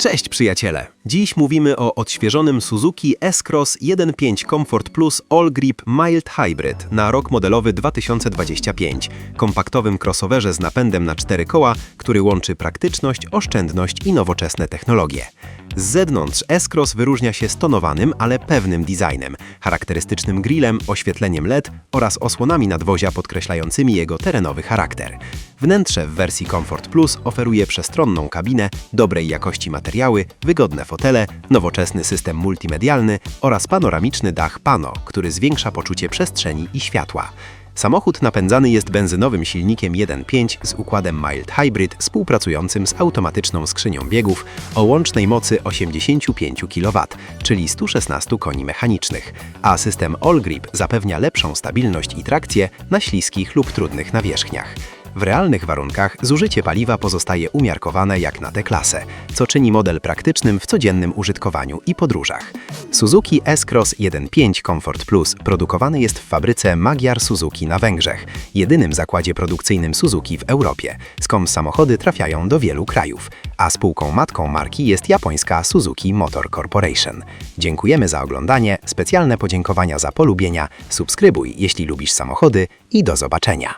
Cześć przyjaciele! Dziś mówimy o odświeżonym Suzuki S-Cross 1.5 Comfort Plus All Grip Mild Hybrid na rok modelowy 2025, kompaktowym crossoverze z napędem na cztery koła, który łączy praktyczność, oszczędność i nowoczesne technologie. Z zewnątrz S-Cross wyróżnia się stonowanym, ale pewnym designem, charakterystycznym grillem, oświetleniem LED oraz osłonami nadwozia podkreślającymi jego terenowy charakter. Wnętrze w wersji Comfort Plus oferuje przestronną kabinę, dobrej jakości materiały, wygodne fotele, nowoczesny system multimedialny oraz panoramiczny dach Pano, który zwiększa poczucie przestrzeni i światła. Samochód napędzany jest benzynowym silnikiem 1.5 z układem Mild Hybrid współpracującym z automatyczną skrzynią biegów o łącznej mocy 85 kW, czyli 116 koni mechanicznych, a system All Grip zapewnia lepszą stabilność i trakcję na śliskich lub trudnych nawierzchniach. W realnych warunkach zużycie paliwa pozostaje umiarkowane jak na tę klasę, co czyni model praktycznym w codziennym użytkowaniu i podróżach. Suzuki S-Cross 1.5 Comfort Plus produkowany jest w fabryce Magyar Suzuki na Węgrzech, jedynym zakładzie produkcyjnym Suzuki w Europie, skąd samochody trafiają do wielu krajów, a spółką matką marki jest japońska Suzuki Motor Corporation. Dziękujemy za oglądanie, specjalne podziękowania za polubienia, subskrybuj jeśli lubisz samochody i do zobaczenia.